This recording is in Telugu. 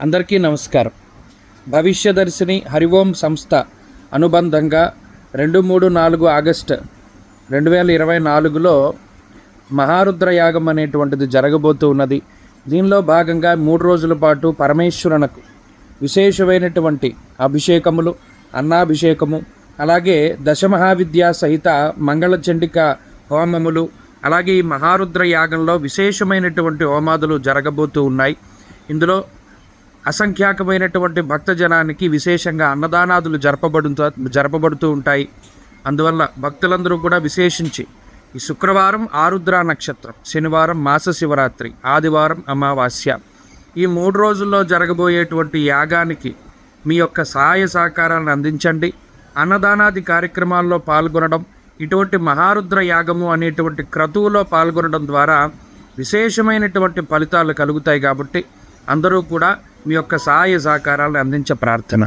అందరికీ నమస్కారం. భవిష్యదర్శిని హరిఓం సంస్థ అనుబంధంగా రెండు మూడు నాలుగు ఆగస్టు రెండు వేల ఇరవై నాలుగులో మహారుద్ర యాగం అనేటువంటిది జరగబోతూ ఉన్నది. దీనిలో భాగంగా మూడు రోజుల పాటు పరమేశ్వరునకు విశేషమైనటువంటి అభిషేకములు అన్నాభిషేకము అలాగే దశమహావిద్య సహిత మంగళచండిక హోమములు అలాగే ఈ మహారుద్ర యాగంలో విశేషమైనటువంటి హోమాదులు జరగబోతూ ఉన్నాయి. ఇందులో అసంఖ్యాకమైనటువంటి భక్తజనానికి విశేషంగా అన్నదానాదులు జరపబడుతూ జరపబడుతూ ఉంటాయి. అందువల్ల భక్తులందరూ కూడా విశేషించి ఈ శుక్రవారం ఆరుద్ర నక్షత్రం శనివారం మాస శివరాత్రి ఆదివారం అమావాస్య. ఈ మూడు రోజుల్లో జరగబోయేటువంటి యాగానికి మీ యొక్క సహాయ సహకారాలను అందించండి. అన్నదానాది కార్యక్రమాల్లో పాల్గొనడం ఇటువంటి మహారుద్ర యాగము అనేటువంటి క్రతువులో పాల్గొనడం ద్వారా విశేషమైనటువంటి ఫలితాలు కలుగుతాయి కాబట్టి అందరూ కూడా మీ యొక్క సహాయ సహకారాలను అందించే ప్రార్థన.